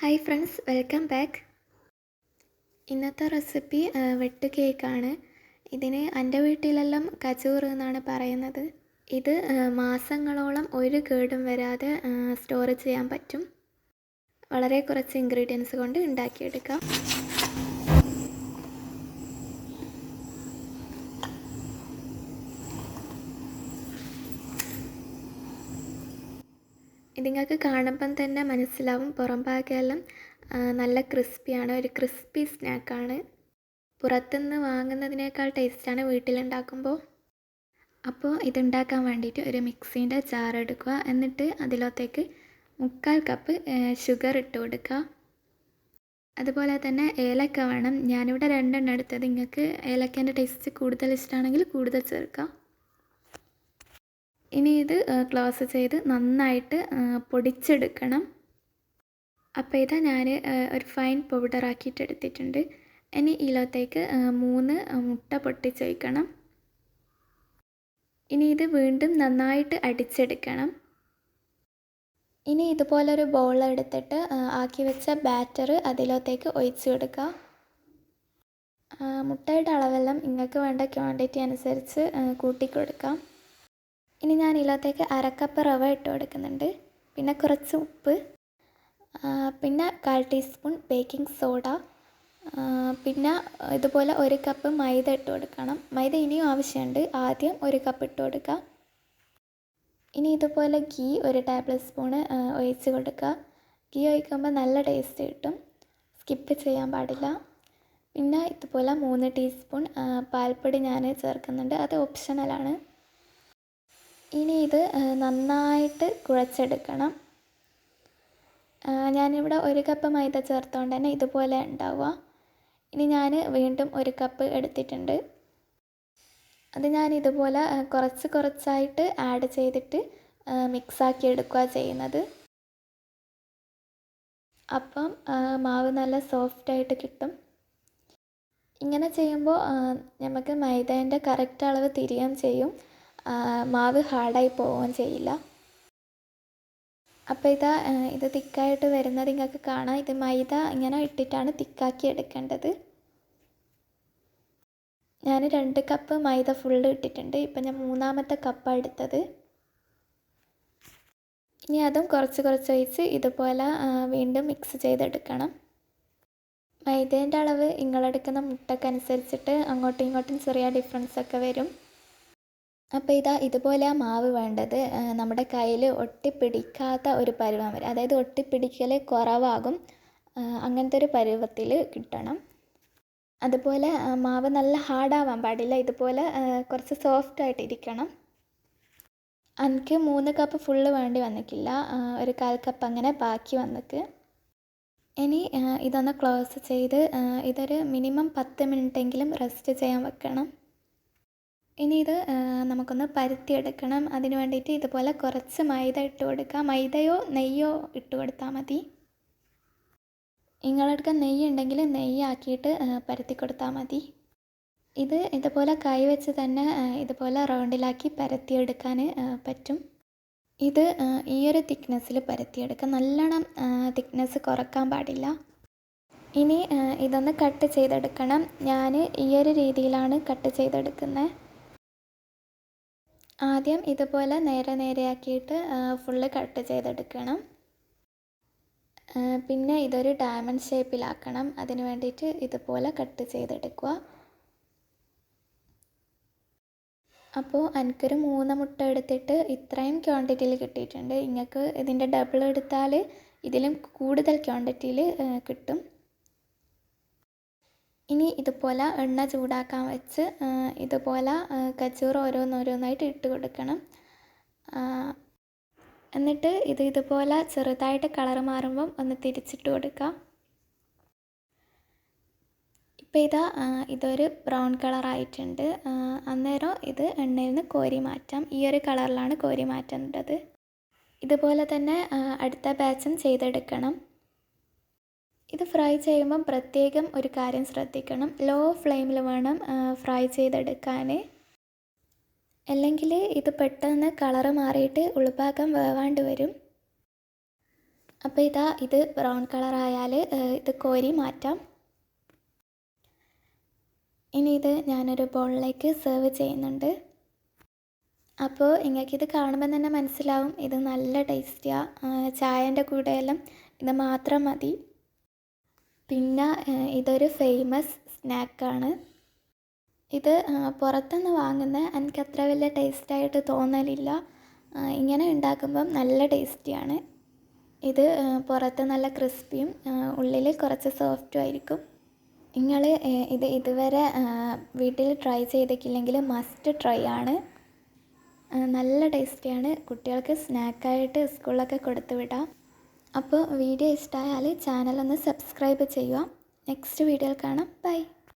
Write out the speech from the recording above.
Hi friends welcome back ഇന്നത്തെ recipe വെട്ട് കേക്കാണ് ഇതിന് എന്റെ വീട്ടിലെല്ലാം കച്ചൂർ എന്നാണ് പറയുന്നത്. ഇത് മാസങ്ങളോളം ഒരു കേടും വരാതെ സ്റ്റോർ ചെയ്യാൻ പറ്റും. വളരെ കുറച്ച് ഇൻഗ്രീഡിയൻസ് കൊണ്ട് ഉണ്ടാക്കിയെടുക്കാം. നിങ്ങൾക്ക് കാണുമ്പം തന്നെ മനസ്സിലാവും. പുറം ഭാഗമെല്ലാം നല്ല ക്രിസ്പിയാണ്. ഒരു ക്രിസ്പി സ്നാക്കാണ്. പുറത്തുനിന്ന് വാങ്ങുന്നതിനേക്കാൾ ടേസ്റ്റാണ് വീട്ടിലുണ്ടാക്കുമ്പോൾ. അപ്പോൾ ഇതുണ്ടാക്കാൻ വേണ്ടിയിട്ട് ഒരു മിക്സീന്റെ ജാർ എടുക്കുക. എന്നിട്ട് അതിലോത്തേക്ക് മുക്കാൽ കപ്പ് ഷുഗർ ഇട്ട് കൊടുക്കുക. അതുപോലെ തന്നെ ഏലക്ക വേണം. ഞാനിവിടെ രണ്ടെണ്ണം എടുത്തത്. നിങ്ങൾക്ക് ഏലക്കേന്റെ ടേസ്റ്റ് കൂടുതൽ ഇഷ്ടമാണെങ്കിൽ കൂടുതൽ ചേർക്കാം. ഇനി ഇത് ക്ലോസ് ചെയ്ത് നന്നായിട്ട് പൊടിച്ചെടുക്കണം. അപ്പോൾ ഇതാ ഞാൻ ഒരു ഫൈൻ പൗഡർ ആക്കിയിട്ട് എടുത്തിട്ടുണ്ട്. ഇനി ഇതിലത്തേക്ക് മൂന്ന് മുട്ട പൊട്ടിച്ച് വയ്ക്കണം ഇനി ഇത് വീണ്ടും നന്നായിട്ട് അടിച്ചെടുക്കണം. ഇനി ഇതുപോലൊരു ബൗൾ എടുത്തിട്ട് ആക്കി വെച്ച ബാറ്റർ അതിലോത്തേക്ക് ഒഴിച്ചു കൊടുക്കുക. മുട്ടയുടെ അളവെല്ലാം നിങ്ങൾക്ക് വേണ്ട ക്വാണ്ടിറ്റി അനുസരിച്ച് കൂട്ടിക്കൊടുക്കാം. ഇനി ഞാൻ ഇതിലത്തേക്ക് അരക്കപ്പ് റവ ഇട്ട് കൊടുക്കുന്നുണ്ട്. പിന്നെ കുറച്ച് ഉപ്പ് പിന്നെ കാൽ ടീസ്പൂൺ ബേക്കിംഗ് സോഡ പിന്നെ ഇതുപോലെ ഒരു കപ്പ് മൈദ ഇട്ട് കൊടുക്കണം. മൈദ ഇനിയും ആവശ്യമുണ്ട്. ആദ്യം ഒരു കപ്പ് ഇട്ട് കൊടുക്കുക. ഇനി ഇതുപോലെ ഗീ ഒരു ടേബിൾ സ്പൂണ് ഒഴിച്ച് കൊടുക്കുക. ഗീ ഒഴിക്കുമ്പോൾ നല്ല ടേസ്റ്റ് കിട്ടും. സ്കിപ്പ് ചെയ്യാൻ പാടില്ല. പിന്നെ ഇതുപോലെ മൂന്ന് ടീസ്പൂൺ പാൽപ്പൊടി ഞാൻ ചേർക്കുന്നുണ്ട്. അത് ഓപ്ഷണലാണ്. ഇനി ഇത് നന്നായിട്ട് കുഴച്ചെടുക്കണം. ഞാനിവിടെ ഒരു കപ്പ് മൈദ ചേർത്തുകൊണ്ട് തന്നെ ഇതുപോലെ ഉണ്ടാവുക. ഇനി ഞാൻ വീണ്ടും ഒരു കപ്പ് എടുത്തിട്ടുണ്ട്. അത് ഞാൻ ഇതുപോലെ കുറച്ച് കുറച്ചായിട്ട് ആഡ് ചെയ്തിട്ട് മിക്സാക്കി എടുക്കുക ചെയ്യുന്നത്. അപ്പം മാവ് നല്ല സോഫ്റ്റായിട്ട് കിട്ടും. ഇങ്ങനെ ചെയ്യുമ്പോൾ നമുക്ക് മൈദേന്റെ കറക്റ്റ് അളവ് തിരിയാൻ ചെയ്യും. മാവ് ഹാർഡായി പോവുകയും ചെയ്യില്ല. അപ്പോൾ ഇതാ ഇത് തിക്കായിട്ട് വരുന്നത് നിങ്ങൾക്ക് കാണാം. ഇത് മൈദ ഇങ്ങനെ ഇട്ടിട്ടാണ് തിക്കാക്കി എടുക്കേണ്ടത്. ഞാൻ രണ്ട് കപ്പ് മൈദ ഫുള്ള് ഇട്ടിട്ടുണ്ട്. ഇപ്പം ഞാൻ മൂന്നാമത്തെ കപ്പാണ് എടുത്തത്. ഇനി അതും കുറച്ച് കുറച്ച് ഒഴിച്ച് ഇതുപോലെ വീണ്ടും മിക്സ് ചെയ്തെടുക്കണം. മൈദേന്റെ അളവ് നിങ്ങളെടുക്കുന്ന മുട്ടക്കനുസരിച്ചിട്ട് അങ്ങോട്ടും ഇങ്ങോട്ടും ചെറിയ ഡിഫറൻസ് ഒക്കെ വരും. അപ്പോൾ ഇതാ ഇതുപോലെ ആ മാവ് വേണ്ടത് നമ്മുടെ കയ്യിൽ ഒട്ടിപ്പിടിക്കാത്ത ഒരു പരുവം വരെ അതായത് ഒട്ടിപ്പിടിക്കൽ കുറവാകും അങ്ങനത്തെ ഒരു പരുവത്തിൽ കിട്ടണം. അതുപോലെ മാവ് നല്ല ഹാർഡാവാൻ പാടില്ല ഇതുപോലെ കുറച്ച് സോഫ്റ്റ് ആയിട്ട് ഇരിക്കണം. എനിക്ക് മൂന്ന് കപ്പ് ഫുള്ള് വേണ്ടി വന്നിട്ടില്ല ഒരു കാൽ കപ്പ് അങ്ങനെ ബാക്കി വന്നിക്ക് ഇനി ഇതൊന്ന് ക്ലോസ് ചെയ്ത് ഇതൊരു മിനിമം പത്ത് മിനിറ്റെങ്കിലും റെസ്റ്റ് ചെയ്യാൻ വെക്കണം. ഇനി ഇത് നമുക്കൊന്ന് പരുത്തിയെടുക്കണം. അതിന് വേണ്ടിയിട്ട് ഇതുപോലെ കുറച്ച് മൈദ ഇട്ട് കൊടുക്കുക മൈദയോ നെയ്യോ ഇട്ട് കൊടുത്താൽ മതി. നിങ്ങളടുക്ക നെയ്യ് ഉണ്ടെങ്കിൽ നെയ്യാക്കിയിട്ട് പരത്തി കൊടുത്താൽ മതി. ഇത് ഇതുപോലെ കൈ വെച്ച് തന്നെ ഇതുപോലെ റൗണ്ടിലാക്കി പരത്തിയെടുക്കാൻ പറ്റും. ഇത് ഈ ഒരു തിക്നെസ്സിൽ പരത്തിയെടുക്കുക നല്ലോണം തിക്നെസ് കുറയ്ക്കാൻ പാടില്ല. ഇനി ഇതൊന്ന് കട്ട് ചെയ്തെടുക്കണം. ഞാൻ ഈയൊരു രീതിയിലാണ് കട്ട് ചെയ്തെടുക്കുന്നത് ആദ്യം ഇതുപോലെ നേരെ നേരെയാക്കിയിട്ട് ഫുള്ള് കട്ട് ചെയ്തെടുക്കണം. പിന്നെ ഇതൊരു ഡയമണ്ട് ഷേപ്പിലാക്കണം അതിന് വേണ്ടിയിട്ട് ഇതുപോലെ കട്ട് ചെയ്തെടുക്കുക. അപ്പോൾ എനിക്കൊരു മൂന്ന് മുട്ട എടുത്തിട്ട് ഇത്രയും ക്വാണ്ടിറ്റിയിൽ കിട്ടിയിട്ടുണ്ട്. നിങ്ങൾക്ക് ഇതിന്റെ ഡബിൾ എടുത്താൽ ഇതിലും കൂടുതൽ ക്വാണ്ടിറ്റിയിൽ കിട്ടും. ഇനി ഇതുപോലെ എണ്ണ ചൂടാക്കാൻ വെച്ച് ഇതുപോലെ കച്ചൂർ ഓരോന്നോരോന്നായിട്ട് ഇട്ട് കൊടുക്കണം. എന്നിട്ട് ഇത് ഇതുപോലെ ചെറുതായിട്ട് കളർ മാറുമ്പം ഒന്ന് തിരിച്ചിട്ട് കൊടുക്കാം. ഇപ്പോൾ ഇതാ ഇതൊരു ബ്രൗൺ കളറായിട്ടുണ്ട്. അന്നേരം ഇത് എണ്ണയിൽ നിന്ന് കോരി മാറ്റാം. ഈ ഒരു കളറിലാണ് കോരി മാറ്റേണ്ടത്. ഇതുപോലെ തന്നെ അടുത്ത ബാച്ചും ചെയ്തെടുക്കണം. ഇത് ഫ്രൈ ചെയ്യുമ്പം പ്രത്യേകം ഒരു കാര്യം ശ്രദ്ധിക്കണം. ലോ ഫ്ലെയിമിൽ വേണം ഫ്രൈ ചെയ്തെടുക്കാൻ അല്ലെങ്കിൽ ഇത് പെട്ടെന്ന് കളറ് മാറിയിട്ട് ഉൾഭാഗം വേവാണ്ട് വരും. അപ്പോൾ ഇതാ ഇത് ബ്രൗൺ കളറായാൽ ഇത് കോരി മാറ്റാം. ഇനി ഇത് ഞാനൊരു ബോളിലേക്ക് സെർവ് ചെയ്യുന്നുണ്ട്. അപ്പോൾ നിങ്ങൾക്കിത് കാണുമ്പോൾ തന്നെ മനസ്സിലാവും ഇത് നല്ല ടേസ്റ്റിയാണ് ചായന്റെ കൂടെയെല്ലാം ഇത് മാത്രം മതി. പിന്നെ ഇതൊരു ഫേമസ് സ്നാക്കാണ് ഇത് പുറത്തുനിന്ന് വാങ്ങുന്ന എനിക്ക് അത്ര വലിയ ടേസ്റ്റായിട്ട് തോന്നലില്ല. ഇങ്ങനെ ഉണ്ടാക്കുമ്പം നല്ല ടേസ്റ്റിയാണ് ഇത് പുറത്ത് നല്ല ക്രിസ്പിയും ഉള്ളിൽ കുറച്ച് സോഫ്റ്റും ആയിരിക്കും. നിങ്ങൾ ഇത് ഇതുവരെ വീട്ടിൽ ട്രൈ ചെയ്തിട്ടില്ലെങ്കിൽ മസ്റ്റ് ട്രൈ ആണ്. നല്ല ടേസ്റ്റിയാണ് കുട്ടികൾക്ക് സ്നാക്കായിട്ട് സ്കൂളിലൊക്കെ കൊടുത്തു വിടാം. അപ്പോൾ വീഡിയോ ഇഷ്ടമായാൽ ചാനലൊന്ന് സബ്സ്ക്രൈബ് ചെയ്യുക. നെക്സ്റ്റ് വീഡിയോയിൽ കാണാം. ബൈ.